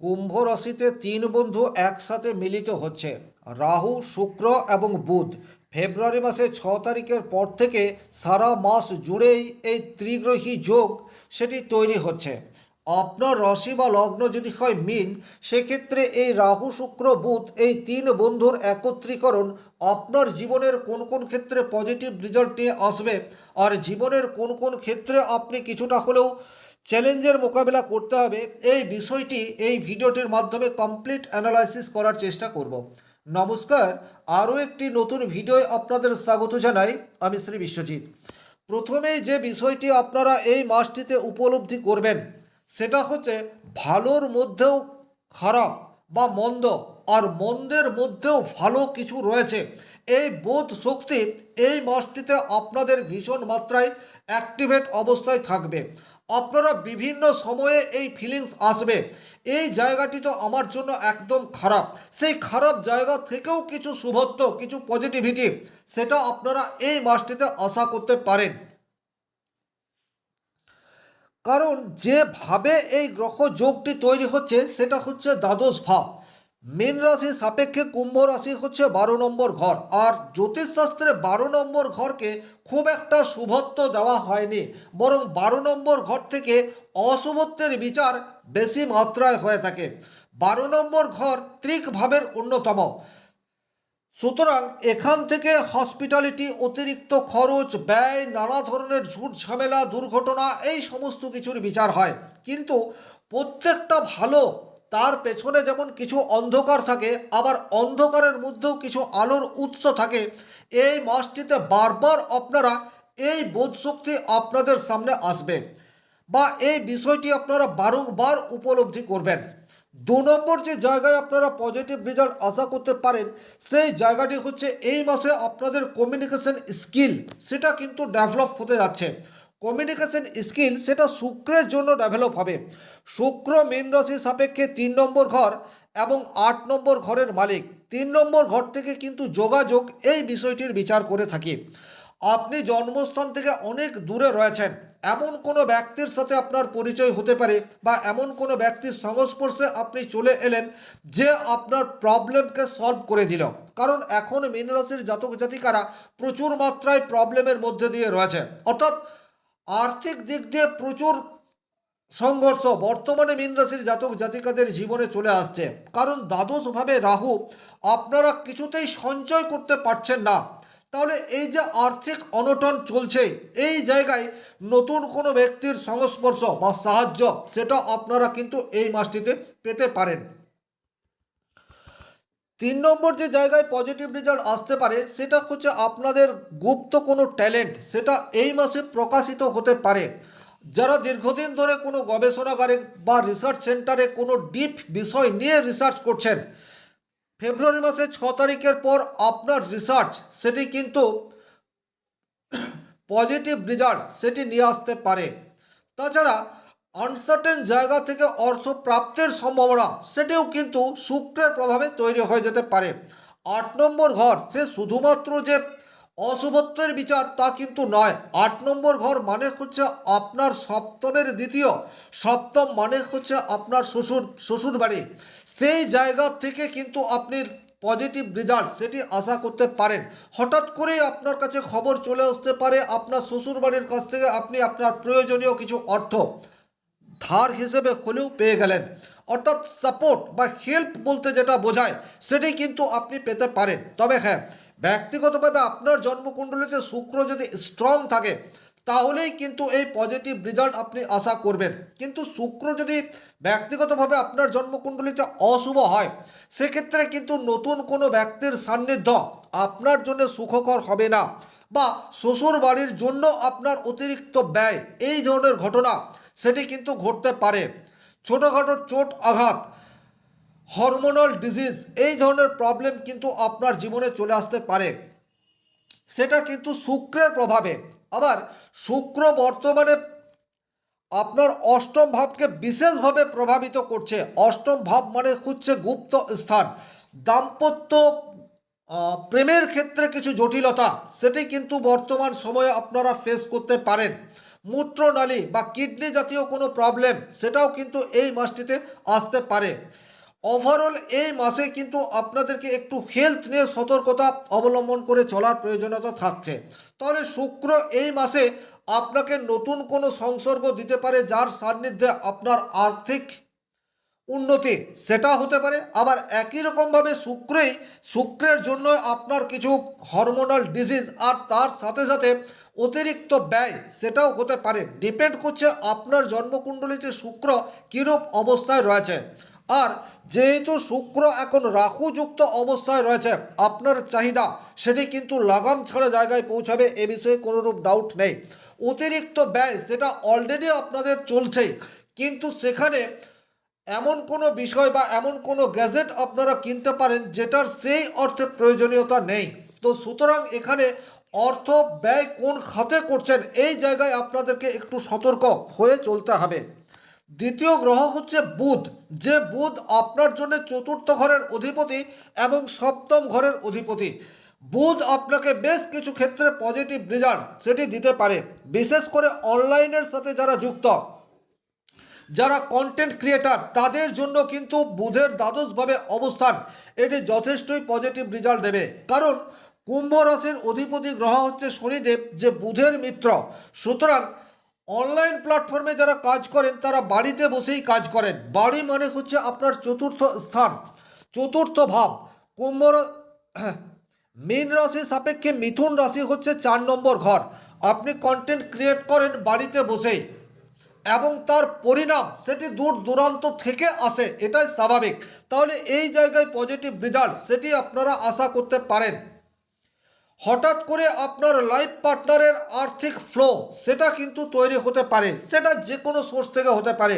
কুম্ভ রাশিতে তিন বন্ধু একসাথে মিলিত হচ্ছে। রাহু, শুক্র এবং বুধ ফেব্রুয়ারি মাসে ছ তারিখের পর থেকে সারা মাস জুড়েই এই ত্রিগ্রহী যোগ সেটি তৈরি হচ্ছে। আপনার রাশি বা লগ্ন যদি হয় মিন, সেক্ষেত্রে এই রাহু, শুক্র, বুধ এই তিন বন্ধুর একত্রীকরণ আপনার জীবনের কোন কোন ক্ষেত্রে পজিটিভ রেজাল্ট নিয়ে আসবে, আর জীবনের কোন কোন ক্ষেত্রে আপনি কিছুটা হলেও চ্যালেঞ্জের মোকাবিলা করতে হবে, এই বিষয়টি এই ভিডিওটির মাধ্যমে কমপ্লিট অ্যানালাইসিস করার চেষ্টা করব। নমস্কার, আরও একটি নতুন ভিডিওয় আপনাদের স্বাগত জানাই, আমি শ্রী বিশ্বজিৎ। প্রথমেই যে বিষয়টি আপনারা এই মাসটিতে উপলব্ধি করবেন, সেটা হচ্ছে ভালোর মধ্যেও খারাপ বা মন্দ, আর মন্দের মধ্যেও ভালো কিছু রয়েছে। এই বোধ শক্তি এই মাসটিতে আপনাদের ভীষণ মাত্রায় অ্যাক্টিভেট অবস্থায় থাকবে। আপনারা বিভিন্ন সময়ে এই ফিলিংস আসবে। এই জায়গাটি তো আমার জন্য একদম খারাপ। সেই খারাপ জায়গা থেকেও কিছু শুভত্ব, কিছু পজিটিভিটি সেটা আপনারা এই মাসটিতে আশা করতে পারেন। কারণ যেভাবে এই গ্রহ যোগটি তৈরি হচ্ছে, সেটা হচ্ছে দ্বাদশ ভাব। মীন রাশির সাপেক্ষে কুম্ভ রাশি হচ্ছে বারো নম্বর ঘর। আর জ্যোতিষশাস্ত্রে বারো নম্বর ঘরকে খুব একটা শুভত্ব দেওয়া হয়নি। বরং বারো নম্বর ঘর থেকে অশুভত্বের বিচার বেশি মাত্রায় হয়ে থাকে। বারো নম্বর ঘর ত্রিক ভাবের অন্যতম। সুতরাং এখান থেকে হসপিটালিটি, অতিরিক্ত খরচ, ব্যয়, নানা ধরনের ঝুট ঝামেলা, দুর্ঘটনা, এই সমস্ত কিছুর বিচার হয়। কিন্তু প্রত্যেকটা ভালো তার পেছনে যেমন কিছু অন্ধকার থাকে, আবার অন্ধকারের মধ্যেও কিছু আলোর উৎস থাকে, এই মাসটিতে বারবার আপনারা এই বোধশক্তি আপনাদের সামনে আসবে বা এই বিষয়টি আপনারা বারংবার উপলব্ধি করবেন। দু নম্বর যে জায়গায় আপনারা পজিটিভ রেজাল্ট আশা করতে পারেন, সেই জায়গাটি হচ্ছে এই মাসে আপনাদের কমিউনিকেশন স্কিল সেটা কিন্তু ডেভেলপ হতে যাচ্ছে। কমিউনিকেশন স্কিল সেটা শুক্রের জন্য ডেভেলপ হবে। শুক্র মীন রাশি সাপেক্ষে তিন নম্বর ঘর এবং আট নম্বর ঘরের মালিক। তিন নম্বর ঘর থেকে কিন্তু যোগাযোগ এই বিষয়টির বিচার করে থাকি। আপনি জন্মস্থান থেকে অনেক দূরে রয়েছেন। এমন কোনো ব্যক্তির সাথে আপনার পরিচয় হতে পারে বা এমন কোনো ব্যক্তির সংস্পর্শে আপনি চলে এলেন যে আপনার প্রবলেমকে সলভ করে দিল। কারণ এখন মীন রাশির জাতক জাতিকারা প্রচুর মাত্রায় প্রবলেমের মধ্যে দিয়ে রয়েছে। অর্থাৎ আর্থিক দিক দিয়ে প্রচুর সংঘর্ষ। বর্তমানে মীন রাশির জাতক জাতিকাদের জীবনে চলে আসছে। কারণ দ্বাদশভাবে রাহু আপনারা কিছুতেই সঞ্চয় করতে পারছেন না। তাহলে এই যে আর্থিক অনটন চলছে, এই জায়গায় নতুন কোনো ব্যক্তির সংস্পর্শ বা সাহায্য, সেটা আপনারা কিন্তু এই মাসটিতে পেতে পারেন। তিন নম্বর যে জায়গায় পজিটিভ রেজাল্ট আসতে পারে, সেটা হচ্ছে আপনাদের গুপ্ত কোনো ট্যালেন্ট সেটা এই মাসে প্রকাশিত হতে পারে। যারা দীর্ঘদিন ধরে কোনো গবেষণাগারে বা রিসার্চ সেন্টারে কোনো ডিপ বিষয় নিয়ে রিসার্চ করছেন, ফেব্রুয়ারি মাসে ছ তারিখের পর আপনার রিসার্চ সেটি কিন্তু পজিটিভ রেজাল্ট সেটি নিয়ে আসতে পারে। তাছাড়া আনসার্টেন জায়গা থেকে অর্থ প্রাপ্তের সম্ভাবনা, সেটিও কিন্তু শুক্রের প্রভাবে তৈরি হয়ে যেতে পারে। আট নম্বর ঘর, সে শুধুমাত্র যে অশুভত্বের বিচার তা কিন্তু নয়। আট নম্বর ঘর মানে হচ্ছে আপনার সপ্তমের দ্বিতীয়। সপ্তম মানে হচ্ছে আপনার শ্বশুর শ্বশুর বাড়ি সেই জায়গা থেকে কিন্তু আপনি পজিটিভ রেজাল্ট সেটি আশা করতে পারেন। হঠাৎ করেই আপনার কাছে খবর চলে আসতে পারে, আপনার শ্বশুর বাড়ির কাছ থেকে আপনি আপনার প্রয়োজনীয় কিছু অর্থ। ধার হিসেবে হলেও পেয়ে গেলেন। অর্থাৎ সাপোর্ট বা হেল্প বলতে যেটা বোঝায়, সেটাই কিন্তু আপনি পেতে পারেন। তবে হ্যাঁ ব্যক্তিগতভাবে আপনার জন্মকুণ্ডলিতে শুক্র যদি স্ট্রং থাকে, তাহলেই কিন্তু এই পজিটিভ রেজাল্ট আপনি আশা করবেন। কিন্তু শুক্র যদি ব্যক্তিগতভাবে আপনার জন্মকুণ্ডলিতে অশুভ হয়, সেক্ষেত্রে কিন্তু নতুন কোনো ব্যক্তির সান্নিধ্য আপনার জন্য সুখকর হবে না বা শ্বশুর বাড়ির জন্য আপনার অতিরিক্ত ব্যয়, এই ধরনের ঘটনা সেটি কিন্তু ঘটতে পারে। ছোটোখাটো চোট আঘাত হরমোনাল ডিজিজ এই ধরনের প্রবলেম কিন্তু আপনার জীবনে চলে আসতে পারে। সেটা কিন্তু শুক্রের প্রভাবে। আবার শুক্র বর্তমানে আপনার অষ্টম ভাবকে বিশেষভাবে প্রভাবিত করছে। অষ্টম ভাব মানে হচ্ছে গুপ্ত স্থান। দাম্পত্য প্রেমের ক্ষেত্রে কিছু জটিলতা, সেটি কিন্তু বর্তমান সময়ে আপনারা ফেস করতে পারেন। মূত্রনালী বা কিডনি জাতীয় কোনো প্রবলেম সেটাও কিন্তু এই মাসটিতে আসতে পারে। ওভারঅল এই মাসে কিন্তু আপনাদেরকে একটু হেলথ নিয়ে সতর্কতা অবলম্বন করে চলার প্রয়োজনীয়তা থাকছে। তাহলে শুক্র এই মাসে আপনাকে নতুন কোনো সংসর্গ দিতে পারে যার সান্নিধ্যে আপনার আর্থিক উন্নতি সেটা হতে পারে। আবার একই রকমভাবে শুক্রেই, শুক্রের জন্য আপনার কিছু হরমোনাল ডিজিজ আর তার সাথে সাথে অতিরিক্ত ব্যয় সেটাও হতে পারে। ডিপেন্ড করছে আপনার জন্মকুণ্ডলিতে শুক্র কীরূপ অবস্থায় রয়েছে। আর যেহেতু শুক্র এখন রাহুযুক্ত অবস্থায় রয়েছে, আপনার চাহিদা সেটি কিন্তু লাগাম ছাড়া জায়গায় পৌঁছাবে এ বিষয়ে কোনোরূপ ডাউট নেই। অতিরিক্ত ব্যয় সেটা অলরেডি আপনাদের চলছেই। কিন্তু সেখানে এমন কোনো বিষয় বা এমন কোনো গ্যাজেট আপনারা কিনতে পারেন যেটার সেই অর্থে প্রয়োজনীয়তা নেই। তো সুতরাং এখানে অর্থ ব্যয় কোন খাতে করছেন, এই জায়গায় আপনাদেরকে একটু সতর্ক হয়ে চলতে হবে। দ্বিতীয় গ্রহ হচ্ছে বুধ, যে বুধ আপনার জন্য চতুর্থ ঘরের অধিপতি এবং সপ্তম ঘরের অধিপতি। বুধ আপনাকে বেশ কিছু ক্ষেত্রে পজিটিভ রেজাল্ট সেটি দিতে পারে, বিশেষ করে অনলাইনের সাথে যারা যুক্ত। যারা কন্টেন্ট ক্রিয়েটার তাদের জন্য কিন্তু বুধের দ্বাদশভাবে অবস্থান, এটি যথেষ্টই পজিটিভ রেজাল্ট দেবে। কারণ কুম্ভ রাশির অধিপতি গ্রহ হচ্ছে শনিদেব, যে বুধের মিত্র। সুতরাং অনলাইন প্ল্যাটফর্মে যারা কাজ করেন, তারা বাড়িতে বসেই কাজ করেন। বাড়ি মানে হচ্ছে আপনার চতুর্থ স্থান, চতুর্থ ভাব। কুম্ভ মীন রাশি সাপেক্ষে মিথুন রাশি হচ্ছে চার নম্বর ঘর। আপনি কন্টেন্ট ক্রিয়েট করেন বাড়িতে বসেই। এবং তার পরিণাম সেটি দূর দূরান্ত থেকে আসে, এটাই স্বাভাবিক। তাহলে এই জায়গায় পজিটিভ রেজাল্ট সেটি আপনারা আশা করতে পারেন। হঠাৎ করে আপনার লাইফ পার্টনারের আর্থিক ফ্লো সেটা কিন্তু তৈরি হতে পারে। সেটা যে কোনো সোর্স থেকে হতে পারে।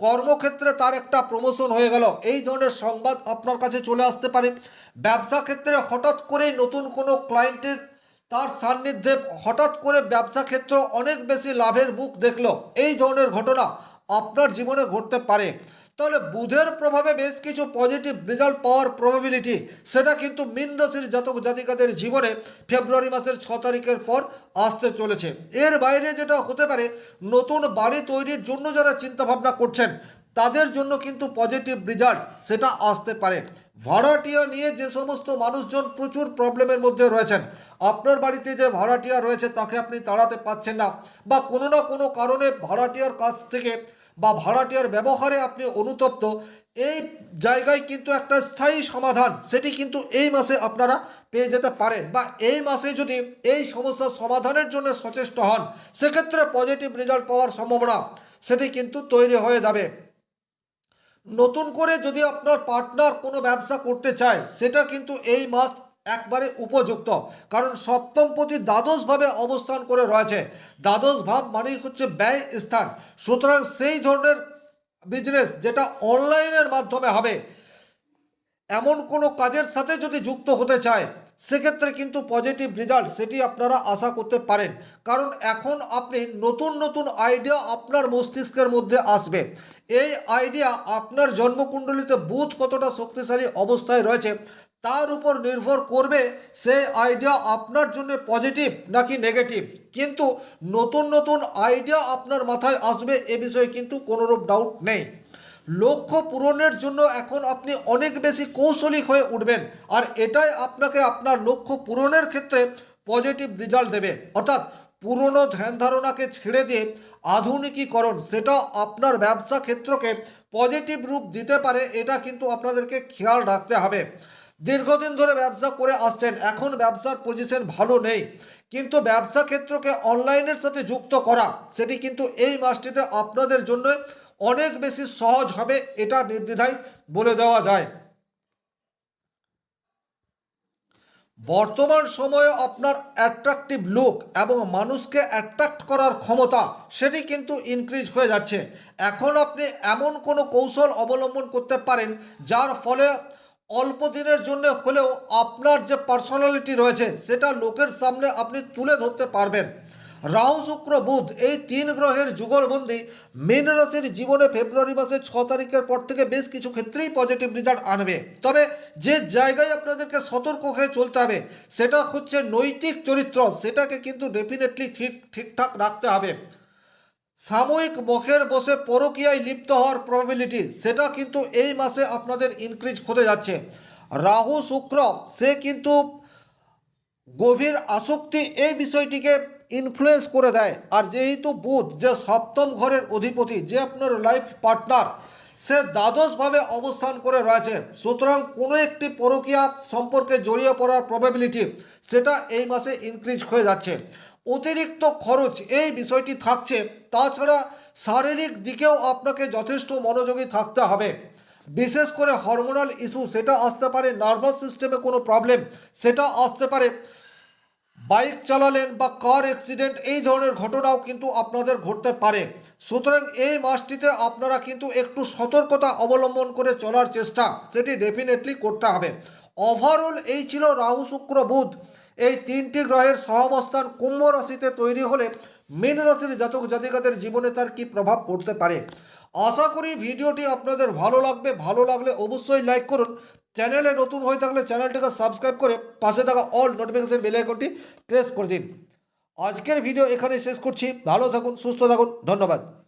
কর্মক্ষেত্রে তার একটা প্রমোশন হয়ে গেল। এই ধরনের সংবাদ আপনার কাছে চলে আসতে পারে। ব্যবসা ক্ষেত্রে হঠাৎ করেই নতুন কোনো ক্লায়েন্টের তার সান্নিধ্যে হঠাৎ করে ব্যবসা ক্ষেত্র অনেক বেশি লাভের মুখ দেখল। এই ধরনের ঘটনা আপনার জীবনে ঘটতে পারে। তাহলে বুধের প্রভাবে বেশ কিছু পজিটিভ রেজাল্ট পাওয়ার প্রবাবিলিটি সেটা কিন্তু মিন রাশির জাতক জাতিকাদের জীবনে ফেব্রুয়ারি মাসের ছ তারিখের পর আসতে চলেছে। এর বাইরে যেটা হতে পারে, নতুন বাড়ি তৈরির জন্য যারা চিন্তাভাবনা করছেন, তাদের জন্য কিন্তু পজিটিভ রেজাল্ট সেটা আসতে পারে। ভাড়াটিয়া নিয়ে যে সমস্ত মানুষজন প্রচুর প্রবলেমের মধ্যে রয়েছেন, আপনার বাড়িতে যে ভাড়াটিয়া রয়েছে তাকে আপনি তাড়াতে পারছেন না, বা কোনো না কোনো কারণে ভাড়াটিয়ার কাছ থেকে বা ভাড়াটিয়ার ব্যবহারে আপনি অনুতপ্ত, এই জায়গায় কিন্তু একটা স্থায়ী সমাধান, সেটি কিন্তু এই মাসে আপনারা পেয়ে যেতে পারেন। বা এই মাসে যদি এই সমস্যার সমাধানের জন্য সচেষ্ট হন, সেক্ষেত্রে পজিটিভ রেজাল্ট পাওয়ার সম্ভাবনা সেটি কিন্তু তৈরি হয়ে যাবে। নতুন করে যদি আপনার পার্টনার কোনো ব্যবসা করতে চায়, সেটা কিন্তু এই মাস একবারে উপযুক্ত। কারণ সপ্তমপতি দ্বাদশভাবে অবস্থান করে রয়েছে। দ্বাদশ ভাব মানেই হচ্ছে ব্যয় স্থান। সুতরাং সেই ধরনের বিজনেস যেটা অনলাইনের মাধ্যমে হবে, এমন কোনো কাজের সাথে যদি যুক্ত হতে চায়, সেক্ষেত্রে কিন্তু পজিটিভ রেজাল্ট সেটি আপনারা আশা করতে পারেন। কারণ এখন আপনি নতুন নতুন আইডিয়া আপনার মস্তিষ্কের মধ্যে আসবে। এই আইডিয়া আপনার জন্মকুণ্ডলিতে বুধ কতটা শক্তিশালী অবস্থায় রয়েছে তার উপর নির্ভর করবে সেই আইডিয়া আপনার জন্য পজিটিভ নাকি নেগেটিভ কিন্তু নতুন নতুন আইডিয়া আপনার মাথায় আসবে এ বিষয়ে কিন্তু কোনোরূপ ডাউট নেই। লক্ষ্য পূরণের জন্য এখন আপনি অনেক বেশি কৌশলী হয়ে উঠবেন আর এটাই আপনাকে আপনার লক্ষ্য পূরণের ক্ষেত্রে পজিটিভ রেজাল্ট দেবে। অর্থাৎ পুরনো ধ্যান ধারণাকে ছেড়ে দিয়ে আধুনিকীকরণ, সেটা আপনার ব্যবসা ক্ষেত্রকে পজিটিভ রূপ দিতে পারে, এটা কিন্তু আপনাদেরকে খেয়াল রাখতে হবে। দীর্ঘদিন ধরে ব্যবসা করে আসছেন। এখন ব্যবসার পজিশন ভালো নেই। কিন্তু ব্যবসা ক্ষেত্রকে অনলাইনের সাথে যুক্ত করা, সেটি কিন্তু এই মাসটিতে আপনাদের জন্য অনেক বেশি সহজ হবে, এটা নির্দ্বিধায় বলে দেওয়া যায়। বর্তমান সময়ে আপনার অ্যাট্রাকটিভ লুক এবং মানুষকে অ্যাট্রাক্ট করার ক্ষমতা, সেটি কিন্তু ইনক্রিজ হয়ে যাচ্ছে। এখন আপনি এমন কোনো কৌশল অবলম্বন করতে পারেন, যার ফলে অল্প দিনের জন্য হলেও আপনার যে পার্সোনালিটি রয়েছে, সেটা লোকের সামনে আপনি তুলে ধরতে পারবেন। রাহু, শুক্র, বুধ এই তিন গ্রহের যুগলবন্দি মীন রাশির জীবনে ফেব্রুয়ারি মাসের ছ তারিখের পর থেকে বেশ কিছু ক্ষেত্রেই পজিটিভ রেজাল্ট আনবে। তবে যে জায়গায় আপনাদেরকে সতর্ক হয়ে চলতে হবে, সেটা হচ্ছে নৈতিক চরিত্র, সেটাকে কিন্তু ডেফিনেটলি ঠিক, ঠিকঠাক রাখতে হবে। সাময়িক মুখের বসে পরকীয়ায় লিপ্ত হওয়ার প্রবাবিলিটি সেটা কিন্তু এই মাসে আপনাদের ইনক্রিজ হতে যাচ্ছে। রাহু, শুক্র, সে কিন্তু গভীর আসক্তি এই বিষয়টিকে ইনফ্লুয়েন্স করে দেয়। আর যেহেতু বুধ যে সপ্তম ঘরের অধিপতি, যে আপনার লাইফ পার্টনার সে দ্বাদশভাবে অবস্থান করে রয়েছে। সুতরাং কোনো একটি পরকীয়া সম্পর্কে জড়িয়ে পড়ার প্রবাবিলিটি সেটা এই মাসে ইনক্রিজ হয়ে যাচ্ছে। অতিরিক্ত খরচ এই বিষয়টি থাকছে। তাছাড়া শারীরিক দিকেও আপনাকে যথেষ্ট মনোযোগী থাকতে হবে। বিশেষ করে হরমোনাল ইস্যু সেটা আসতে পারে নার্ভাস সিস্টেমে কোনো প্রবলেম সেটা আসতে পারে। বাইক চালালেন বা কার অ্যাক্সিডেন্ট এই ধরনের ঘটনাও কিন্তু আপনাদের ঘটতে পারে। সুতরাং এই মাসটিতে আপনারা কিন্তু একটু সতর্কতা অবলম্বন করে চলার চেষ্টা, সেটি ডেফিনেটলি করতে হবে। ওভারঅল এই ছিল রাহু, শুক্র, বুধ। এই তিনটি গ্রহের সহাবস্থান কুম্ভ রাশিতে তৈরি হলে মীন রাশির জাতক জাতিকাদের জীবনে তার কি প্রভাব পড়তে পারে? আশা করি ভিডিওটি আপনাদের ভালো লাগবে। ভালো লাগলে অবশ্যই লাইক করুন। চ্যানেলে নতুন হয়ে থাকলে চ্যানেলটিকে সাবস্ক্রাইব করে পাশে থাকা অল নোটিফিকেশন বেল আইকনটি প্রেস করে দিন। আজকের ভিডিও এখানে শেষ করছি। ভালো থাকুন, সুস্থ থাকুন। ধন্যবাদ।